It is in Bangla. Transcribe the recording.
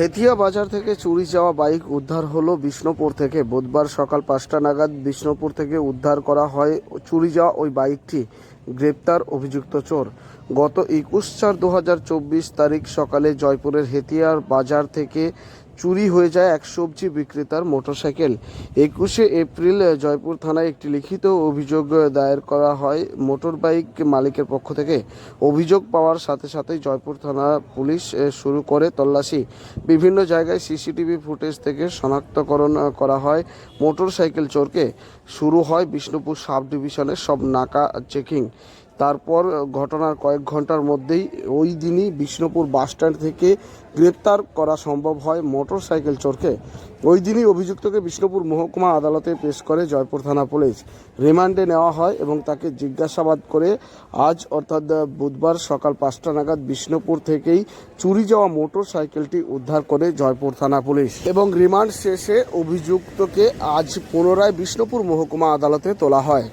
হেতিয়া বাজার থেকে চুরি যাওয়া বাইক উদ্ধার হলো বিষ্ণুপুর থেকে। বুধবার সকাল পাঁচটা নাগাদ বিষ্ণুপুর থেকে উদ্ধার করা হয় চুরি যাওয়া ওই বাইকটি। গ্রেপ্তার অভিযুক্ত চোর। গত একুশ চার দু তারিখ সকালে জয়পুরের হেতিয়ার বাজার থেকে চুরি হয়ে যায় এক সবজি বিক্রেতার মোটরসাইকেল। একুশে এপ্রিল জয়পুর থানায় একটি লিখিত অভিযোগ দায়ের করা হয়। মোটর বাইক মালিকের পক্ষ থেকে অভিযোগ পাওয়ার সাথে সাথে জয়পুর থানা পুলিশ শুরু করে তল্লাশি। বিভিন্ন জায়গায় সিসিটিভি ফুটেজ থেকে শনাক্তকরণ করা হয়। মোটরসাইকেল চোরকে শুরু হয় বিষ্ণুপুর সাব ডিভিশনের সব নাকা চেকিং। তারপর ঘটনার কয়েক ঘণ্টার মধ্যেই ওই দিনই বিষ্ণুপুর বাসস্ট্যান্ড থেকে গ্রেপ্তার করা সম্ভব হয় মোটর সাইকেল চোরকে। ওই দিনই অভিযুক্তকে বিষ্ণুপুর মহকুমা আদালতে পেশ করে জয়পুর থানা পুলিশ। রিমান্ডে নেওয়া হয় এবং তাকে জিজ্ঞাসাবাদ করে আজ অর্থাৎ বুধবার সকাল পাঁচটা নাগাদ বিষ্ণুপুর থেকেই চুরি যাওয়া মোটর সাইকেলটি উদ্ধার করে জয়পুর থানা পুলিশ এবং রিমান্ড শেষে অভিযুক্তকে আজ পুনরায় বিষ্ণুপুর মহকুমা আদালতে তোলা হয়।